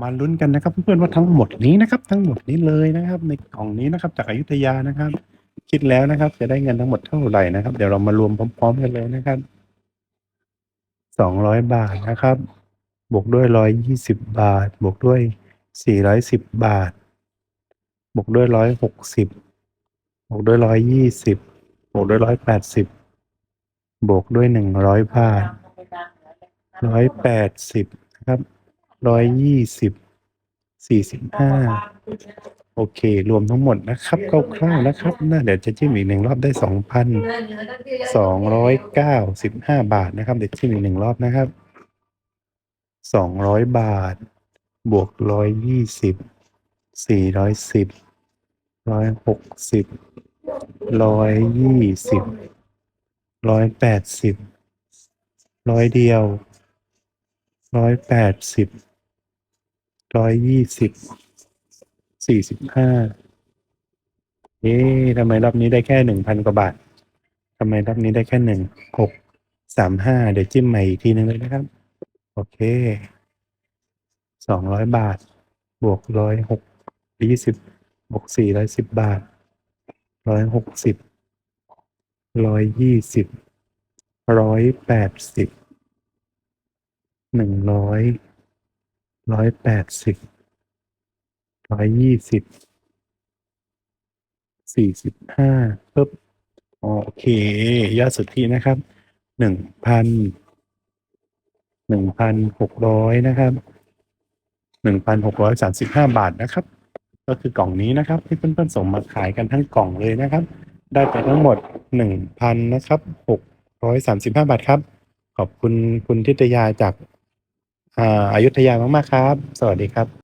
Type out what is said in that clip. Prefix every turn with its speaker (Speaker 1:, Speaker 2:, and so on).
Speaker 1: มาลุ้นกันนะครับเพื่อนๆว่าทั้งหมดนี้นะครับ ทั้งหมดนี้เลยนะครับ ในกล่องนี้นะครับ จากอยุธยานะครับ คิดแล้วนะครับ จะได้เงินทั้งหมดเท่าไหร่นะครับ เดี๋ยวเรามารวมพร้อมๆกันเลยนะครับสองร้อยบาทนะครับ บวกด้วยร้อยยี่สิบบาท บวกด้วยสี่ร้อยสิบบาท บวกด้วยร้อยหกสิบบวกด้วยร้อยยี่สิบบวกด้วยร้อยแปดสิบบวกด้วยหนึ่งร้อยบาทร้อยแปดสิบนะครับ ร้อยยี่สิบสี่สิบห้าโอเค รวมทั้งหมดนะครับคร่าวๆนะครับน่าเดี๋ยวจะจิ้มอีกหนึ่งรอบได้สองพันสองร้อยเก้าสิบห้าบาทนะครับ เดี๋ยวจิ้มอีกหนึ่งรอบนะครับสองร้อยบาท บวกร้อยยี่สิบสี่ร้อยสิบร้อยหกสิบร้อยยี่สิบร้อยแปดสิบร้อยเดียวร้อยแปดสิบ ร้อยยี่สิบ สี่สิบห้า เอ๊ะทำไมรอบนี้ได้แค่หนึ่งพันกว่าบาททำไมรอบนี้ได้แค่หนึ่งหกสามห้าเดี๋ยวจิ้มใหม่อีกทีนึงเลยนะครับ โอเคสองร้อยบาท บวกร้อยหกยี่สิบบวกสี่ร้อยสิบบาทร้อยหกสิบร้อยยี่สิบร้อยแปดสิบหนึ่งร้อย ร้อยแปดสิบร้อยยี่สิบสี่สิบห้าปึ๊บโอเค ยอดสุทธินะครับหนึ่งพันหนึ่งพันหกร้อยนะครับหนึ่งพันหกร้อยสามสิบห้าบาทนะครับ ก็คือกล่องนี้นะครับ ที่เพื่อนๆส่งมาขายกันทั้งกล่องเลยนะครับ ได้ไปทั้งหมดหนึ่งพันนะครับหกร้อยสามสิบห้าบาทครับ ขอบคุณคุณทิตยาจาก อ่าอายุทยามาก ๆ ครับ สวัสดีครับ